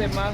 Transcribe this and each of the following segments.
అమ్మా నమస్తే అమ్మా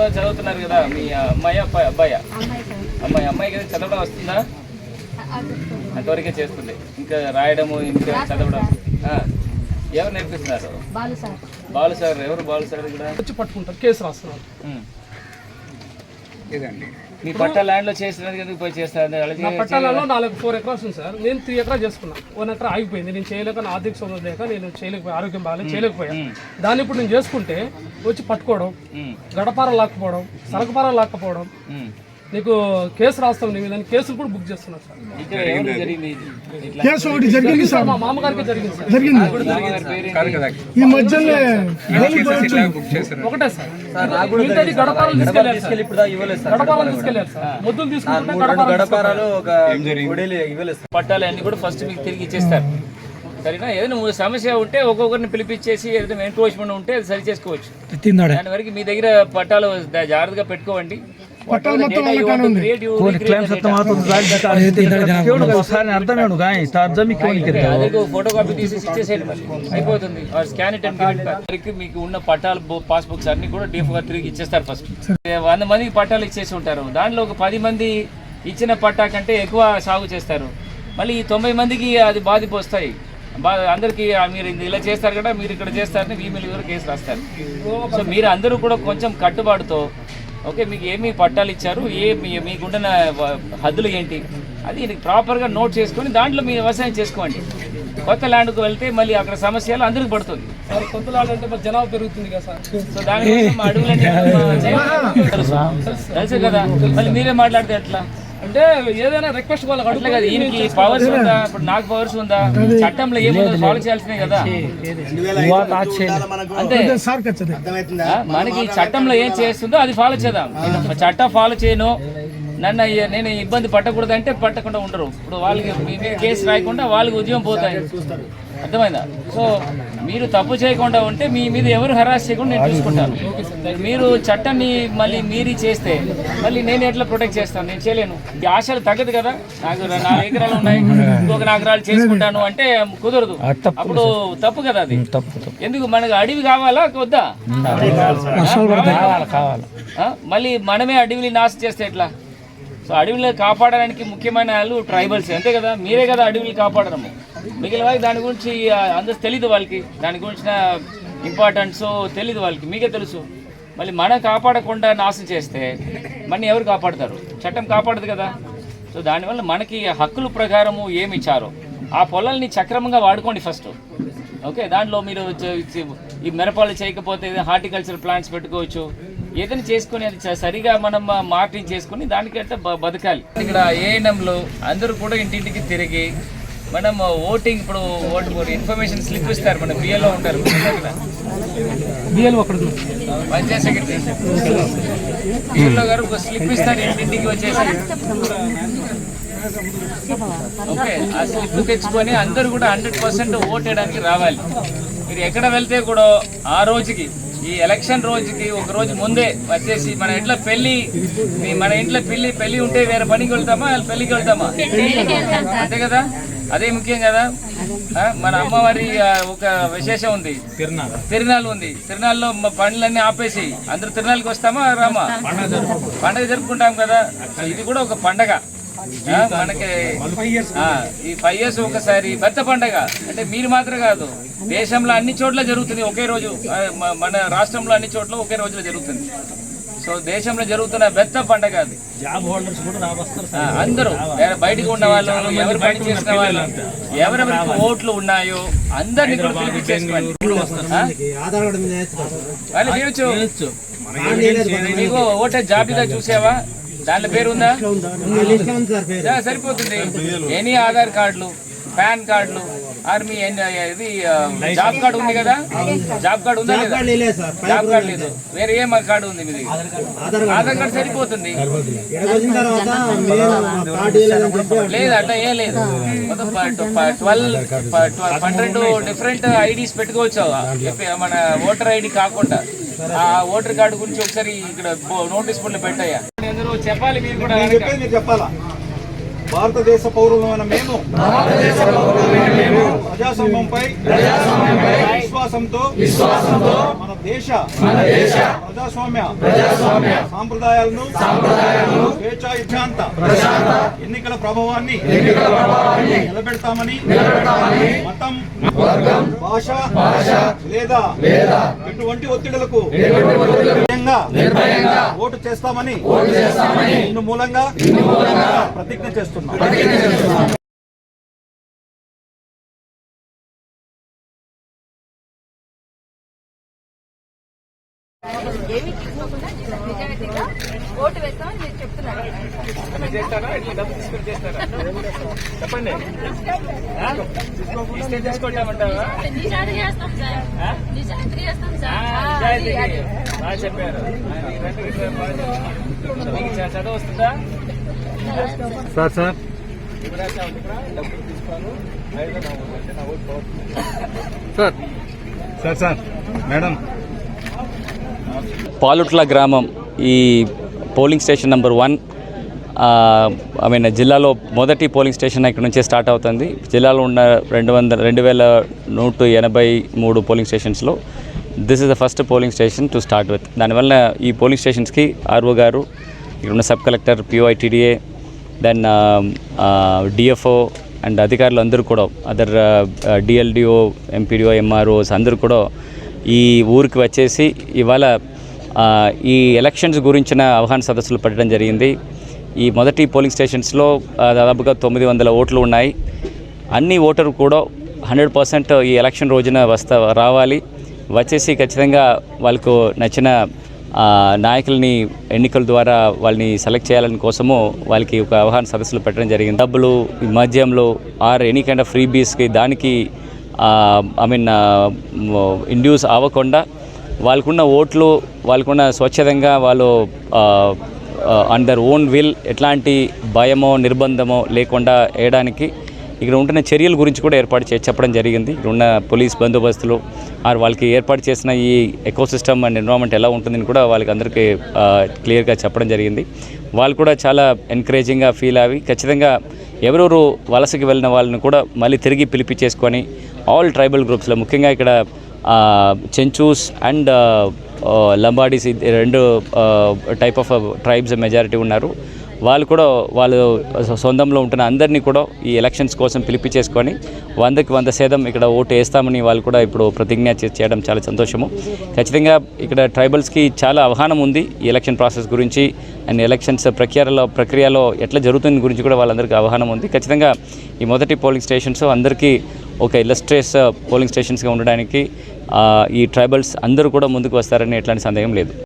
మూడో చదువుతున్నారు కదా మీ అమ్మాయి అబ్బాయి అబ్బాయి? అమ్మాయి అమ్మాయికి ఏదైనా చదవడం వస్తుందా? అంతవరకే చేస్తుంది. ఇంకా రాయడము ఇంకా చదవడం ఆ. ఎవరు నేర్పిస్తున్నారు? బాలు సార్. బాలు సార్ ఎవరు బాలు సార్ ఇక్కడ? వచ్చి పట్టుకుంటారు కేసు రాస్తున్నారు. ఉమ్. మీ పట్ట ల్యాండ్లో చేసినందుకు ఎందుకు పోయి చేస్తారు? అలాగే నా పట్టాలలో నాలుగు ఫోర్ ఎకరాస్ ఉంది సార్. నేను త్రీ ఎకరా చేసుకున్నా. వన్ ఎకరా ఆగిపోయింది. నేను చేయలేక నా ఆర్థిక సమస్య లేక నేను చేయలేకపోయా ఆరోగ్యం బాగాలేదు చేయలేకపోయా. దాన్ని ఇప్పుడు నేను చేసుకుంటే వచ్చి పట్టుకోవడం. గడపార లాక్కపోవడం సరకపార లాక్కపోవడం. నీకు కేసు రాస్తాం నీ మీద కేసులు కూడా బుక్ చేస్తున్నారు సార్. కేసు ఒకటి జరిగింది సార్. మా మామగారికి జరిగింది సార్. జరిగింది? ఈ మధ్యనే. ఒకటే సార్. మిగతాది గడపారాలు తీసుకెళ్ళారు సార్. గడపారాలు తీసుకెళ్ళారు సార్. ముద్దులు తీసుకుంటే గడపారాలు పట్టాలు అన్ని కూడా ఫస్ట్ మీకు తిరిగి ఇచ్చేస్తారు. సరేనా? ఏదైనా సమస్య ఉంటే ఒక్కొక్కరిని పిలిపించేసి ఏదైనా ఎంక్రోచ్మెంట్ ఉంటే అది సరి చేసుకోవచ్చు. దాని వరకు మీ దగ్గర పట్టాలు జాగ్రత్తగా పెట్టుకోండి పట్టాలు మొత్తం వాళ్ళకానే ఉంది. తీసి ఇచ్చేసేయండి మరి. అయిపోతుంది. స్కాన్ ఇట్ అండ్ వరకు మీకు ఉన్న పట్టాలు పాస్ బుక్స్ అన్ని కూడా డీఫ్గా తిరిగి ఇచ్చేస్తారు ఫస్ట్ వంద మందికి పట్టాలు ఇచ్చేసి ఉంటారు. దానిలో ఒక పది మంది ఇచ్చిన పట్టా కంటే ఎక్కువ సాగు చేస్తారు. మళ్ళీ ఈ తొంభై మందికి అది బాధిపు వస్తాయి. బా అందరికీ ఆ మీరు ఇది ఇలా చేస్తారు కదా మీరు ఇక్కడ చేస్తారని మీ మీద కూడా కేసు రాస్తారు. సో మీరు అందరూ కూడా కొంచెం కట్టుబాటుతో ఓకే మీకు ఏమి పట్టాలు ఇచ్చారు? ఏ మీ- మీకున్న వ- హద్దులు ఏంటి? అది ప్రాపర్గా నోట్ చేసుకొని దాంట్లో మీరు వ్యవసాయం చేసుకోండి. కొత్త ల్యాండ్కు వెళ్తే మళ్ళీ అక్కడ సమస్యలు అందరికి పడుతుంది. సార్ కొంతలో అంటే మరి జనాభా పెరుగుతుంది కదా సార్. సో దానికోసం మా అడవులన్నీ మా. తెలుసు. తెలుసు కదా? మళ్ళీ మీరే మాట్లాడితే ఎట్లా? అంటే ఏదైనా రిక్వెస్ట్ వాళ్ళకి అట్లా అడుగు కదా ఈయనకి పవర్స్ ఉందా? ఇప్పుడు నాకు పవర్స్ ఉందా? చట్టంలో ఏముందో ఫాలో చేయాల్సిందే కదా. ఆ, మనకి చట్టంలో ఏం చేస్తుందో అది ఫాలో చేద్దాం. చట్టం ఫాలో చేయను. నన్ను నేను ఇబ్బంది పట్టకూడదు అంటే పట్టకుండా ఉండరు. ఇప్పుడు వాళ్ళకి కేసు రాయకుండా వాళ్ళకి ఉద్యమం పోతాయి. అర్థమైందా? సో మీరు తప్పు చేయకుండా ఉంటే మీ మీద ఎవరు హరాస్ చేయకుండా నేను చూసుకుంటాను. మీరు చట్టాన్ని మళ్ళీ మీరి చేస్తే మళ్ళీ నేను ఎట్లా ప్రొటెక్ట్ చేస్తాను? నేను చేయలేను. ఆశలు తగ్గదు కదా? నాకు నాలుగు ఎకరాలు ఉన్నాయి. ఇంకొక నాలుగు ఎకరాలు చేసుకుంటాను అంటే కుదరదు. అప్పుడు తప్పు కదా అది? ఎందుకు? మనకు అడవి కావాలా? వద్దా? కావాలి మళ్ళీ మనమే అడవిని నాశనం చేస్తే ఎట్లా? సో అడవిని కాపాడడానికి ముఖ్యమైన వాళ్ళు ట్రైబల్స్ అంతే కదా? మీరే కదా అడవిని కాపాడడము. మిగిలిన వాళ్ళకి దాని గురించి అందరూ తెలియదు వాళ్ళకి. దాని గురించిన ఇంపార్టెన్స్ తెలియదు వాళ్ళకి. మీకే తెలుసు. మళ్ళీ మనం కాపాడకుండా నాశనం చేస్తే మన ఎవరు కాపాడతారు? చట్టం కాపాడదు కదా? సో దానివల్ల మనకి హక్కుల ప్రకారము ఏమి ఇచ్చారో ఆ పొలాల్ని సక్రమంగా వాడుకోండి ఫస్ట్ ఓకే దాంట్లో మీరు ఈ మిరపాలు చేయకపోతే హార్టికల్చర్ ప్లాంట్స్ పెట్టుకోవచ్చు. ఏదైనా చేసుకొని అది సరిగా మనం మార్కెటింగ్ చేసుకొని దానికంటే బ- బతకాలి. ఇక్కడ ఏఎన్ఎంలో అందరూ కూడా ఇంటింటికి తిరిగి మనం ఓటింగ్ ఇప్పుడు ఓటు ఇన్ఫర్మేషన్ స్లిప్ ఇస్తారు మన బిఏలో ఉంటారు. పంచాయత్ సెక్రటరీ. బిఏలో గారు ఒక స్లిప్ ఇస్తారు ఇంటింటికి వచ్చేసి ఓకే ఆ స్లిప్ తెచ్చుకొని అందరూ కూడా హండ్రెడ్ పర్సెంట్ ఓట్ వేయడానికి రావాలి. మీరు ఎక్కడ వెళ్తే కూడా ఆ రోజుకి ఈ ఎలక్షన్ రోజుకి ఒక రోజు ముందే వచ్చేసి మన ఇంట్లో పెళ్ళి మన ఇంట్లో పెళ్ళి పెళ్ళి ఉంటే వేరే పనికి వెళ్తామా పెళ్ళికి వెళ్తామా? అంతే కదా? అదే ముఖ్యం కదా? మన అమ్మవారి ఒక విశేషం ఉంది. తిరునాళ్ళ తిరునాళ్ళు ఉంది. తిరునాళ్ళలో మ- పనులన్నీ ఆపేసి అందరూ తిరునాళ్ళకి వస్తామా రామా? పండగ జరుపుకుంటాం. కదా. ఇది కూడా ఒక పండగ. మనకి ఆ, ఈ ఫైవ్ ఇయర్స్ ఒకసారి బెత్త పండగ. అంటే మీరు మాత్రం కాదు. దేశంలో అన్ని చోట్ల జరుగుతుంది ఒకే రోజు. మన రాష్ట్రంలో అన్ని చోట్ల ఒకే రోజులో జరుగుతుంది. సో దేశంలో జరుగుతున్న బెత్త పండగ అది. జాబ్ హోల్డర్స్ కూడా అందరూ. బయటికి ఉన్న వాళ్ళు ఎవరు పని చేసిన వాళ్ళు ఎవరెవరికి ఓట్లు ఉన్నాయో అందరినీ కూడా పిలిపించేసుకోండి? వాళ్ళు చేయొచ్చు నీకు ఓటర్ జాబితా చూసావా? దాంట్లో పేరు ఉందా? సరిపోతుంది. ఎనీ ఆధార్ కార్డులు పాన్ కార్డులు ఆర్మీ ఇది జాబ్ కార్డు ఉంది కదా? జాబ్ కార్డు ఉందా లేదా? జాబ్ కార్డు లేదు. వేరే ఏం కార్డు ఉంది మీది ఆధార్ కార్డు సరిపోతుంది. లేదు అట్లా ఏం లేదు. మొత్తం ట్వెల్వ్ పన్నెండు డిఫరెంట్ ఐడీస్ పెట్టుకోవచ్చు. మన ఓటర్ ఐడి కాకుండా. ఆ ఓటర్ కార్డు గురించి ఒకసారి ఇక్కడ నోటీస్ బోర్డులో పెట్టాయా అందరూ చెప్పాలి మీరు కూడా చెప్పాలా? భారతదేశ పౌరులమైన మేము ప్రజాస్వామ్యంపై విశ్వాసంతో మన దేశ ప్రజాస్వామ్య సాంప్రదాయాలను స్వేచ్ఛా ఇచ్ఛాంత ఎన్నికల ప్రభావాన్ని నిలబెడతామని మతం భాష లేదా ఎటువంటి ఒత్తిడులకు ఓటు చేస్తామని మూలంగా ప్రతిజ్ఞ చేస్తున్నాం. ఏమీ తీసుకోకుండా నిజాయితీగా ఓటు వేస్తామని మీరు చెప్తున్నారు చెప్పండి ఆ? నిజాయితీ చేస్తాం సార్ నిజాయితీ చేస్తాం సార్ చెప్పారు చదువు వస్తుందా sir sir. Sir. Sir sir. Madam. Palutla గ్రామం ఈ polling station number one I mean జిల్లాలో మొదటి పోలింగ్ స్టేషన్ ఇక్కడ నుంచే స్టార్ట్ అవుతుంది. జిల్లాలో ఉన్న రెండు వందల రెండు వేల నూట ఎనభై మూడు polling స్టేషన్స్లో this is the first polling station to start with దానివల్ల ఈ పోలింగ్ స్టేషన్స్కి ఆర్ఓ గారు ఇక్కడ ఉన్న sub collector PO ITDA then DFO um, and uh, అధికారులు అందరూ కూడా అదర్ డిఎల్డిఓ ఎంపీడీఓ ఎంఆర్ఓస్ అందరూ కూడా ఈ ఊరికి వచ్చేసి ఇవాళ ఈ ఎలక్షన్స్ గురించిన అవగాహన సదస్సులు పెట్టడం జరిగింది. ఈ మొదటి పోలింగ్ స్టేషన్స్లో దాదాపుగా తొమ్మిది వందల ఓట్లు ఉన్నాయి. అన్ని ఓటరు కూడా హండ్రెడ్ పర్సెంట్ ఈ ఎలక్షన్ రోజున వస్తా రావాలి. వచ్చేసి ఖచ్చితంగా వాళ్ళకు నచ్చిన నాయకుల్ని ఎన్నికల ద్వారా వాళ్ళని సెలెక్ట్ చేయాలని కోసము వాళ్ళకి ఒక అవగాహన సదస్సులు పెట్టడం జరిగింది. డబ్బులు ఈ మద్యంలో or any kind of free బీస్కి దానికి ఐ మీన్ ఇండ్యూస్ అవ్వకుండా వాళ్ళకున్న ఓట్లు వాళ్ళకున్న స్వచ్ఛతంగా వాళ్ళు అండర్ దర్ ఓన్ విల్ ఎట్లాంటి భయమో నిర్బంధమో లేకుండా వేయడానికి ఇక్కడ ఉంటున్న చర్యల గురించి కూడా ఏర్పాటు చే చెప్పడం జరిగింది. ఇక్కడ ఉన్న పోలీస్ బందోబస్తులు ఆర్ వాళ్ళకి ఏర్పాటు చేసిన ఈ ఎకోసిస్టమ్ అండ్ ఎన్విరాన్మెంట్ ఎలా ఉంటుందని కూడా వాళ్ళకి అందరికీ క్లియర్గా చెప్పడం జరిగింది. వాళ్ళు కూడా చాలా ఎంకరేజింగ్గా ఫీల్ అవి. ఖచ్చితంగా ఎవరెవరు వలసకి వెళ్ళిన వాళ్ళని కూడా మళ్ళీ తిరిగి పిలిపించేసుకొని ఆల్ ట్రైబల్ గ్రూప్స్లో ముఖ్యంగా ఇక్కడ చెంచూస్ అండ్ లంబాడీస్ రెండు టైప్ ఆఫ్ ట్రైబ్స్ మెజారిటీ ఉన్నారు. వాళ్ళు కూడా వాళ్ళు సొంతంలో ఉంటున్న అందరినీ కూడా ఈ ఎలక్షన్స్ కోసం పిలిపించేసుకొని వందకి వంద శాతం ఇక్కడ ఓటు వేస్తామని వాళ్ళు కూడా ఇప్పుడు ప్రతిజ్ఞ చేయడం చాలా సంతోషము. ఖచ్చితంగా ఇక్కడ ట్రైబల్స్కి చాలా అవగాహన ఉంది ఈ ఎలక్షన్ ప్రాసెస్ గురించి. అండ్ ఎలక్షన్స్ ప్రక్రియలో ప్రక్రియలో ఎట్లా జరుగుతుంది గురించి కూడా వాళ్ళందరికీ అవగాహన ఉంది. ఖచ్చితంగా ఈ మొదటి పోలింగ్ స్టేషన్స్ అందరికీ ఒక ఇలస్ట్రేస్ పోలింగ్ స్టేషన్స్గా ఉండడానికి ఈ ట్రైబల్స్ అందరూ కూడా ముందుకు వస్తారని ఎట్లాంటి సందేహం లేదు.